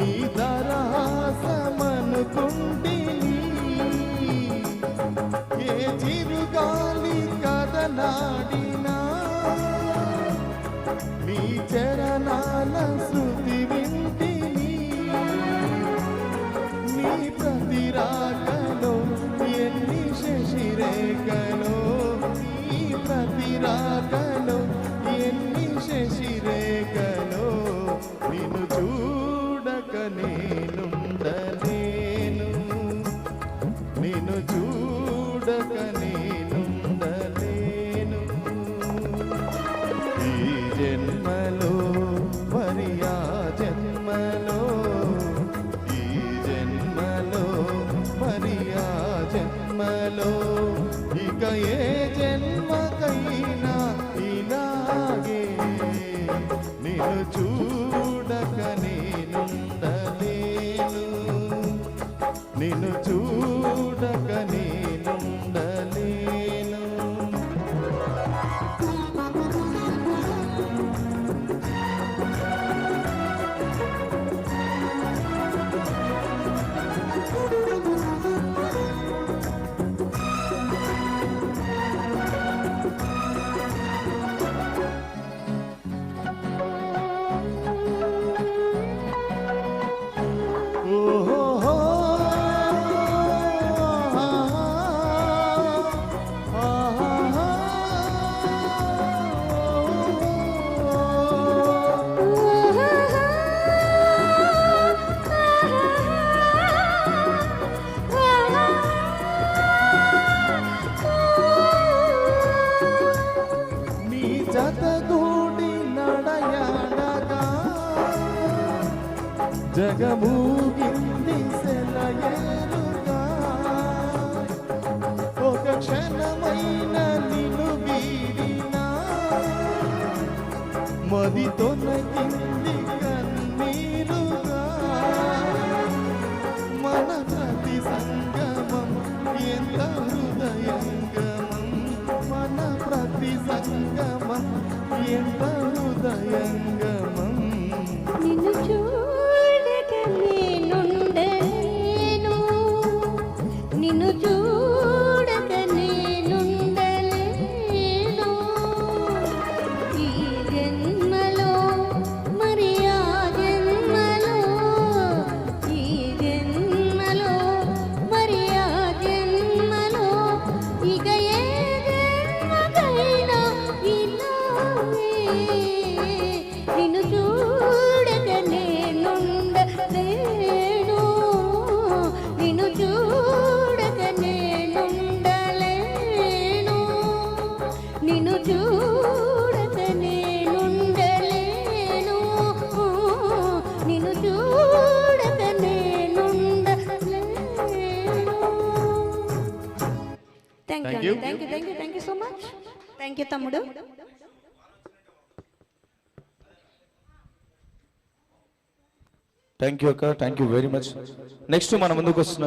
నీ ఏ చిరుగాలి కదలాడినా? నీ చరణాల శృతి వింటిని నీ ప్రతిరాగ చూడక నేనుండలేను. ఈ జన్మలో మరి ఆ జన్మలో ఈ జన్మలో మరి ఆ జన్మలో ఇక ఏ జన్మకైనా ఇలాగే నేను చూ జగమూగింది సెలయేరుగా ఒక క్షణమైన నిన్ను వీడినా మది తొలగింది కన్నీరుగా. మన ప్రతి సంగమం ఎంత హృదయంగమం. మన ప్రతి సంగమం ఎంత హృదయంగమం. You you. Thank you thank you thank you so much thank you తమ్ముడు థ్యాంక్ యూ అక్క thank you very much next మన ముందుకు వస్తున్న.